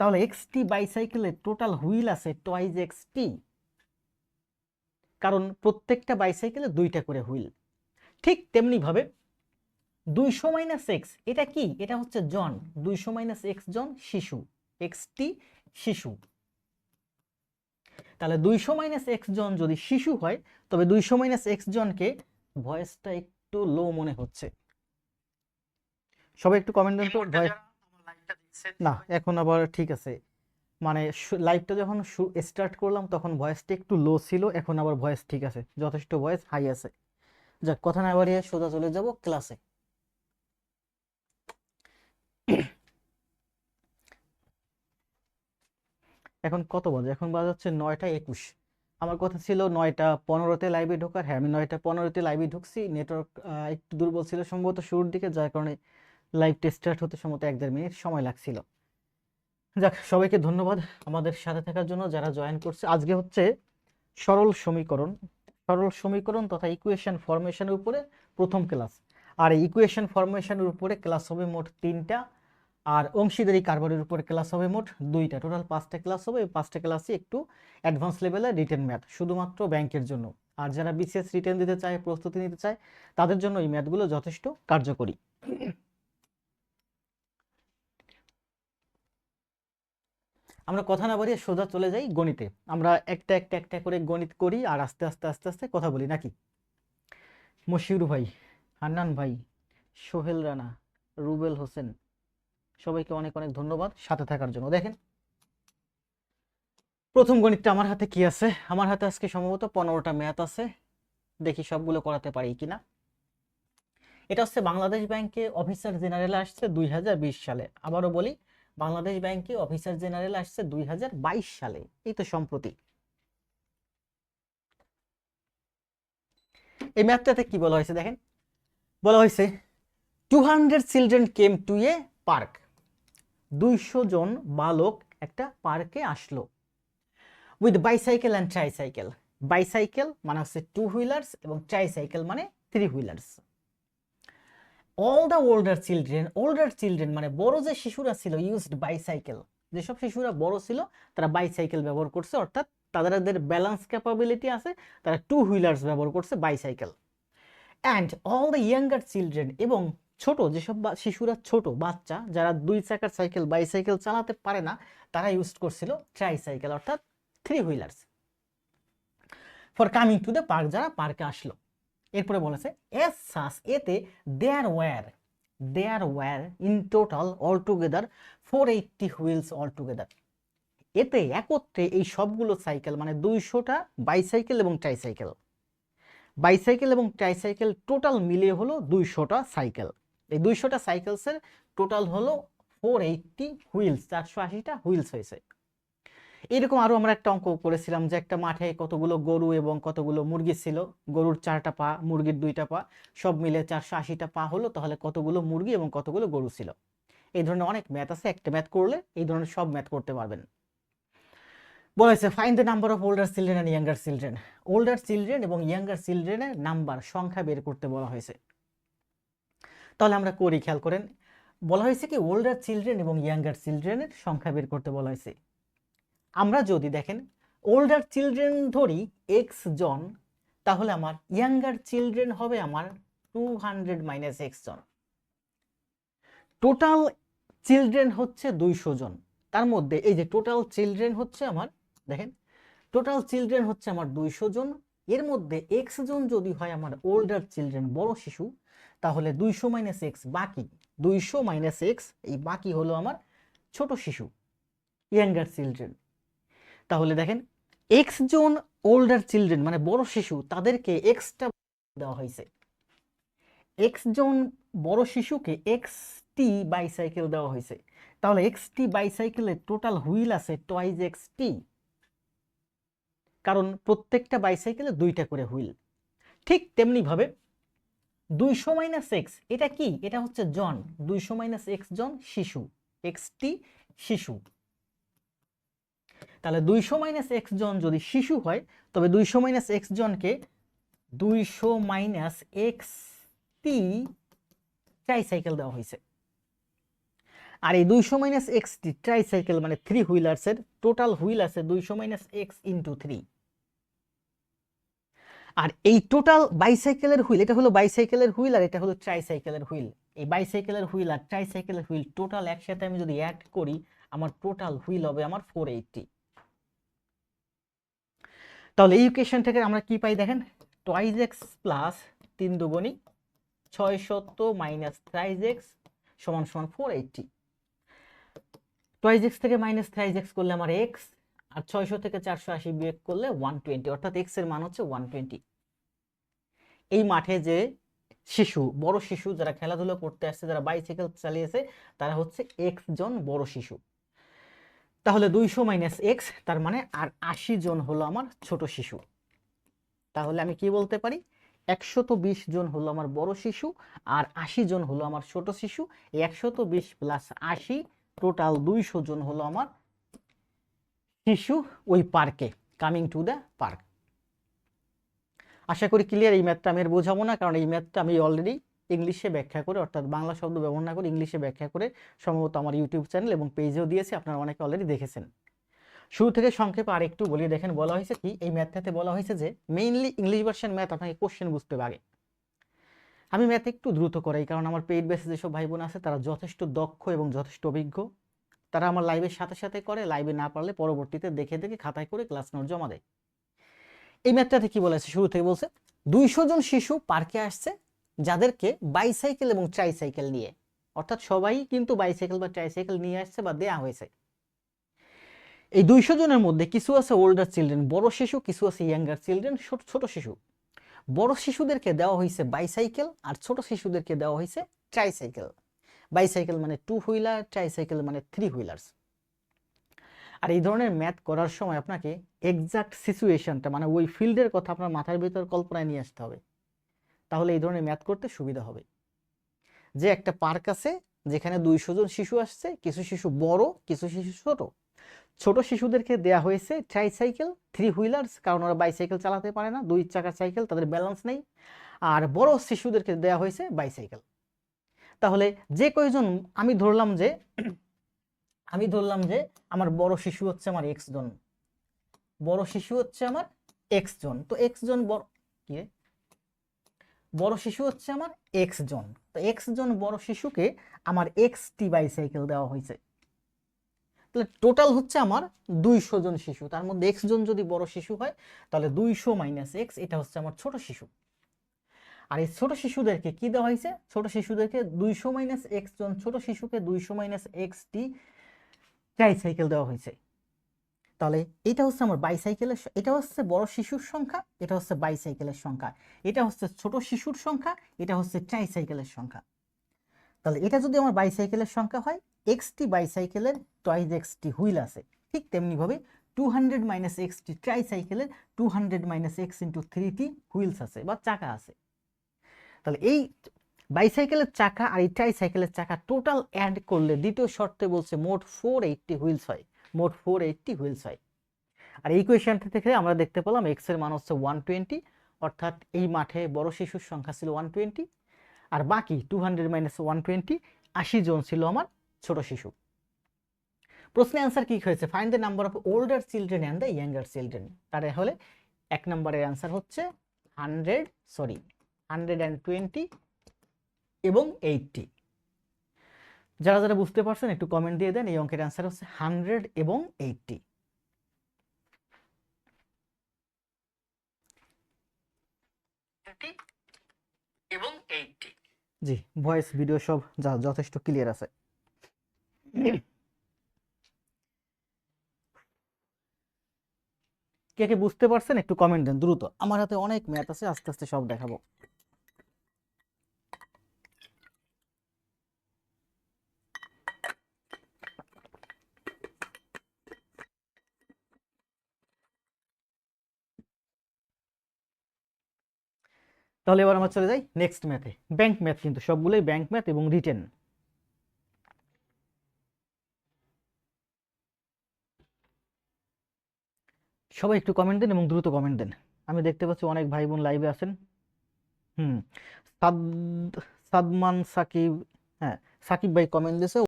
তাহলে এক্স টি বাইসাইকেলের টোটাল হুইল আছে টয়েজ এক্স টি কারণ প্রত্যেকটা বাইসাইকেলে দুইটা করে হুইল ঠিক তেমনিভাবে দুইশো মাইনাস এক্স এটা কি? এটা হচ্ছে জন। দুইশো মাইনাস এক্স জন শিশু। এক্স টি শিশু। তাহলে দুইশো মাইনাস এক্স জন যদি শিশু হয় তবে দুইশো মাইনাস এক্স জনকে ভয়েসটা একটু লো মনে হচ্ছে। সবাই একটু কমেন্ট দেন তো ভয়েস না এখন আবার ঠিক আছে। মানে লাইভটা যখন স্টার্ট করলাম তখন ভয়েসটা একটু লো ছিল এখন আবার ভয়েস ঠিক আছে। যথেষ্ট ভয়েস হাই আছে। যাক কথা না বাড়িয়ে সোজা চলে যাব ক্লাসে এখন কত বাজে? এখন বাজে হচ্ছে নয়টা একুশ। আমার কথা ছিল নয়টা পনেরোতে লাইভে ঢোকার। হ্যাঁ আমি নয়টা পনেরোতে লাইভে ঢুকছি। নেটওয়ার্ক একটু দুর্বল ছিল সম্ভবত শুরুর দিকে যার কারণে লাইভটা স্টার্ট হতে সম্ভবত এক দেড় মিনিট সময় লাগছিল। যাক, সবাইকে ধন্যবাদ আমাদের সাথে থাকার জন্য যারা জয়েন করছে। আজকে হচ্ছে সরল সমীকরণ। সরল সমীকরণ তথা ইকুয়েশন ফরমেশনের উপরে প্রথম ক্লাস আর ইকুয়েশন ফরমেশনের উপরে ক্লাস হবে মোট তিনটা, আর অংশীদারি কারবারের উপরে ক্লাস হবে মোট দুইটা। টোটাল পাঁচটা ক্লাস হবে। এই পাঁচটা ক্লাসই একটু অ্যাডভান্স লেভেলে রিটেন ম্যাথ শুধুমাত্র ব্যাংকের জন্য। আর যারা বিশেষ রিটেন দিতে চায়, প্রস্তুতি নিতে চায়, তাদের জন্য এই ম্যাথগুলো যথেষ্ট কার্যকরী। আমরা কথা না বাড়িয়ে সোজা চলে যাই গণিতে। আমরা একটা একটা একটা করে গণিত করি আর আস্তে আস্তে আস্তে আস্তে কথা বলি। নাকি? মশিউর ভাই, হান্নান ভাই, সোহেল রানা, রুবেল হোসেন, সবাইকে অনেক অনেক ধন্যবাদ সাথে থাকার জন্য। দেখেন, প্রথম গণিতটা আমার হাতে কি আছে? আমার হাতে আজকে সম্ভবত পনেরোটা ম্যাথ আছে। দেখি সবগুলো করাতে পারি কিনা। এটা হচ্ছে বাংলাদেশ ব্যাংকে অফিসার জেনারেল আসছে দুই হাজার বিশ সালে। আবারও বলি বাংলাদেশ ব্যাংকে অফিসার জেনারেল আসছে দুই সালে। এই তো সম্প্রতি। এই ম্যাথটাতে কি বলা হয়েছে দেখেন? বলা হয়েছে two hundred children came to a park দুইশো জন বালক একটা পার্কে আসলো। With bicycle and tricycle bicycle মানে হচ্ছে টু হুইলার্স এবং ট্রাইসাইকেল মানে three wheelers all the older children older children মানে বড় যে শিশুরা ছিল ইউজড বাইসাইকেল যেসব শিশুরা বড় ছিল, তারা বাইসাইকেল ব্যবহার করছে, অর্থাৎ তাদের ব্যালেন্স ক্যাপাবিলিটি আছে, তারা টু হুইলার্স ব্যবহার করছে bicycle and all the younger children এবং ছোট, যেসব শিশুরা ছোট, বাচ্চা, যারা দুই চাকার সাইকেল বাইসাইকেল চালাতে পারে না, তারা ইউজ করছিল ট্রাইসাইকেল অর্থাৎ three wheelers for coming to the park যারা পার্কে আসলো এরপরে বলেছে এস সাস এতে there were there were in total all together four eighty wheels all together এতে একত্রে এই সবগুলো সাইকেল মানে দুইশোটা বাইসাইকেল এবং ট্রাইসাইকেল বাইসাইকেল এবং ট্রাইসাইকেল টোটাল মিলিয়ে হলো দুইশোটা সাইকেল এই দুইশোটা সাইকেলসের টোটাল হলো ফোর এইটটি হুইলস চারশো আশিটা হুইলস হয়েছে। এরকম আরও আমরা একটা অঙ্ক করেছিলাম যে একটা মাঠে কতগুলো গরু এবং কতগুলো মুরগি ছিল। গরুর চারটা পা, মুরগির দুইটা পা, সব মিলে চারশো আশিটা পা হলো, তাহলে কতগুলো মুরগি এবং কতগুলো গরু ছিল? এই ধরনের অনেক ম্যাথ আছে, একটা ম্যাথ করলে এই ধরনের সব ম্যাথ করতে পারবেন। বলা হয়েছে find the number of older children and younger children older children এবং ইয়াঙ্গার চিলড্রেনের নাম্বার সংখ্যা বের করতে বলা হয়েছে। তাহলে আমরা করি, খেয়াল করেন। বলা হয়েছে কি ওল্ডার চিলড্রেন এবং ইয়াঙ্গার চিলড্রেনের সংখ্যা বের করতে বলা হয়েছে। আমরা যদি দেখেন ওল্ডার চিলড্রেন ধরি এক্স জন, তাহলে আমার ইয়াঙ্গার চিলড্রেন হবে আমার টু হান্ড্রেড মাইনাস এক্স জন। টোটাল চিলড্রেন হচ্ছে দুইশো জন। তার মধ্যে এই যে টোটাল চিলড্রেন হচ্ছে আমার, দেখেন টোটাল চিলড্রেন হচ্ছে আমার দুইশো জন। এর মধ্যে এক্স জন যদি হয় আমার ওল্ডার চিলড্রেন বড় শিশু, তাহলে দুইশো মাইনাস এক্স বাকি। দুইশো মাইনাস এক্স এই বাকি হলো আমার ছোট শিশু ইয়াঙ্গার চিলড্রেন তাহলে দেখেন এক্স জন ওল্ডার চিলড্রেন মানে বড় শিশু, তাদেরকে এক্সটা দেওয়া হয়েছে। এক্স জন বড় শিশুকে এক্স টি বাইসাইকেল দেওয়া হয়েছে। তাহলে এক্স টি বাইসাইকেলের টোটাল হুইল আছে টয়েজ এক্স টি কারণ প্রত্যেকটা বাইসাইকেলে দুইটা করে হুইল ঠিক তেমনিভাবে দুইশো মাইনাস এক্স এটা কি? এটা হচ্ছে জন। দুইশো মাইনাস এক্স জন শিশু। এক্স টি শিশু। তাহলে দুইশো মাইনাস এক্স জন যদি শিশু হয়, তবে দুইশো মাইনাস এক্স জনকে দুইশো মাইনাস এক্স টি ট্রাইসাইকেল দেওয়া হয়েছে। আর এই দুইশো মাইনাস এক্সটি ট্রাইসাইকেল মানে থ্রি হুইলার্সের টোটাল হুইল আছে দুইশো মাইনাস এক্স ইন্টু থ্রি আর এই টোটাল বাইসাইকেলের হুইল এটা হলো বাইসাইকেলের হুইল আর এটা হলো ট্রাইসাইকেলের হুইল এই বাইসাইকেলের হুইল আর ট্রাইসাইকেলের হুইল টোটাল একসাথে আমি যদি অ্যাড করি আমার টোটাল হুইল হবে আমার ফোর এইটটি তাহলে এই ইকুয়েশন থেকে আমরা কি পাই দেখেন? টয়েজ এক্স প্লাস তিন দুগুণি ছয় সত্তর মাইনাস থ্রাইজ এক্স সমান সমান ফোর এইটটি টয়েজ এক্স থেকে মাইনাস থ্রাইজ এক্স করলে আমার এক্স আর ছয়শো থেকে চারশো আশি বিয়োগ করলে ওয়ান টোয়েন্টি অর্থাৎ এক্সের মান হচ্ছে ওয়ান টোয়েন্টি এই মাঠে যে শিশু, বড় শিশু যারা খেলাধুলা করতে আসছে, যারা বাইসাইকেল চালিয়েছে, তারা হচ্ছে এক্স জন বড় শিশু। তাহলে দুইশো মাইনাস এক্স তার মানে আর আশি জন হলো আমার ছোট শিশু। তাহলে আমি কি বলতে পারি? একশত বিশ জন হলো আমার বড় শিশু আর আশি জন হলো আমার ছোট শিশু। একশত বিশ প্লাস আশি টোটাল দুইশো জন হলো আমার শিশু ওই পার্কে কামিং টু দ্য পার্ক আশা করি ক্লিয়ার এই ম্যাথটা আমি আর বোঝাবো না, কারণ এই ম্যাথটা আমি অলরেডি ইংলিশে ব্যাখ্যা করে, অর্থাৎ বাংলা শব্দ ব্যবহার না করে ইংলিশে ব্যাখ্যা করে সম্ভবত আমার ইউটিউব চ্যানেল এবং পেজেও দিয়েছি, আপনারা অনেকে অলরেডি দেখেছেন। শুরু থেকে সংক্ষেপে আর একটু বলি, দেখেন বলা হয়েছে কি, এই ম্যাথটাতে বলা হয়েছে যে মেইনলি ইংলিশ ভার্সন ম্যাথ আপনাকে কোশ্চেন বুঝতে পারে আমি ম্যাথ একটু দ্রুত করাই, কারণ আমার পেইড বেসে যেসব ভাই বোন আছে, তারা যথেষ্ট দক্ষ এবং যথেষ্ট অভিজ্ঞ। তারা আমার লাইভের সাথে সাথে করে লাইভে না পারলে পরবর্তীতে দেখে দেখে খাতায় করে ক্লাস নোট জমা দেয়। এই ম্যাথটাতে কি বলেছে শুরু থেকে বলছে, দুইশো জন শিশু পার্কে আসছে যাদেরকে বাইসাইকেল এবং ট্রাইসাইকেল নিয়ে, অর্থাৎ সবাই কিন্তু বাইসাইকেল বা ট্রাইসাইকেল নিয়ে আসছে বা দেয়া হয়েছে। এই দুইশো জনের মধ্যে কিছু আছে ওল্ডার চিলড্রেন বড় শিশু, কিছু আছে ইয়াঙ্গার চিলড্রেন ছোট ছোট শিশু। বড় শিশুদেরকে দেওয়া হয়েছে বাইসাইকেল আর ছোট শিশুদেরকে দেওয়া হয়েছে ট্রাইসাইকেল বাইসাইকেল মানে টু হুইলার ট্রাইসাইকেল মানে থ্রি হুইলার্স আর এই ধরনের ম্যাথ করার সময় আপনাকে এক্সাক্ট সিচুয়েশনটা মানে ওই ফিল্ডের কথা আপনার মাথার ভিতর কল্পনায় নিয়ে আসতে হবে। তাহলে এই ধরনের ম্যাথ করতে সুবিধা হবে। যে একটা পার্ক আছে, যেখানে দুইশো জন শিশু আসছে, কিছু শিশু বড়, কিছু শিশু ছোট। ছোট শিশুদেরকে দেয়া হয়েছে ট্রাইসাইকেল থ্রি হুইলার্স কারণ ওরা বাইসাইকেল চালাতে পারে না, দুই চাকার সাইকেল তাদের ব্যালেন্স নেই। আর বড় শিশুদেরকে দেয়া হয়েছে বাইসাইকেল তাহলে যে কয়জন, আমি ধরলাম যে, আমি ধরলাম যে আমার বড় শিশু হচ্ছে আমার এক্স জন। বড় শিশু হচ্ছে আমার এক্স জন। তো এক্স জন বড়, কি? বড় শিশু হচ্ছে আমার এক্স জন। তো এক্স জন বড় শিশুকে আমার এক্স টি বাইসাইকেল দেওয়া হয়েছে। তাহলে টোটাল হচ্ছে আমার দুইশো জন শিশু। তার মধ্যে এক্স জন যদি বড় শিশু হয়, তাহলে দুইশো মাইনাস এক্স এটা হচ্ছে আমার ছোট শিশু। আর এই ছোট শিশুদেরকে কি দেওয়া হয়েছে? ছোট শিশুদেরকে দুইশো মাইনাস এক্স জন, ছোট শিশুকে দুইশো মাইনাস এক্স টি ট্রাইসাইকেল দেওয়া হয়েছে। তাহলে এটা হচ্ছে আমার বাইসাইকেলের এটা হচ্ছে বড় শিশুর সংখ্যা, এটা হচ্ছে বাইসাইকেলের সংখ্যা। এটা হচ্ছে ছোট শিশুর সংখ্যা, এটা হচ্ছে ট্রাইসাইকেলের সংখ্যা। তাহলে এটা যদি আমার বাইসাইকেলের সংখ্যা হয় এক্সটি বাইসাইকেলের টয়েজ এক্সটি হুইল আছে। ঠিক তেমনিভাবে টু হান্ড্রেড মাইনাস এক্সটি ট্রাইসাইকেলের two hundred minus X into thirty wheels আছে বা চাকা আছে। তাহলে এই বাইসাইকেলের চাকা আর এই ট্রাইসাইকেলের চাকা টোটাল অ্যাড করলে দ্বিতীয় শর্তে বলছে মোট ফোর এইটটি হুইলস হয়। মোট ফোর এইটটি হুইলস হয়। আর এই কোয়েশনটা থেকে আমরা দেখতে পেলাম এক্সের মান হচ্ছে ওয়ান টোয়েন্টি অর্থাৎ এই মাঠে বড় শিশুর সংখ্যা ছিল ওয়ান টোয়েন্টি আর বাকি two hundred minus one twenty আশি জন ছিল আমার ছোট শিশু। প্রশ্নের অ্যান্সার কি হয়েছে? Find the number of older children and the younger children তার হলে এক নম্বরের অ্যান্সার হচ্ছে hundred sorry hundred and twenty এবং এইটটি যারা যারা বুঝতে পারছেন একটু কমেন্ট দিয়ে দেন। এই অঙ্কের অ্যান্সার হচ্ছে হান্ড্রেড এবং এইটটি এবং এইটটি জি ভয়েস ভিডিও সব যা- যথেষ্ট ক্লিয়ার আছে। কে কে বুঝতে পারছেন একটু কমেন্ট দেন দ্রুত। আমার হাতে অনেক ম্যাথ আছে আস্তে আস্তে সব দেখাবো। তাহলে এবার আমরা চলে যাই নেক্সট ম্যাথে ব্যাংক ম্যাথ কিন্তু সবগুলোই ব্যাংক ম্যাথ এবং রিটেন সবাই একটু কমেন্ট দেন এবং দ্রুত কমেন্ট দেন। আমি দেখতে পাচ্ছি অনেক ভাই বোন লাইভে আছেন। হুম, সাদ সাদমান সাকিব হ্যাঁ সাকিব ভাই কমেন্ট দিয়েছে।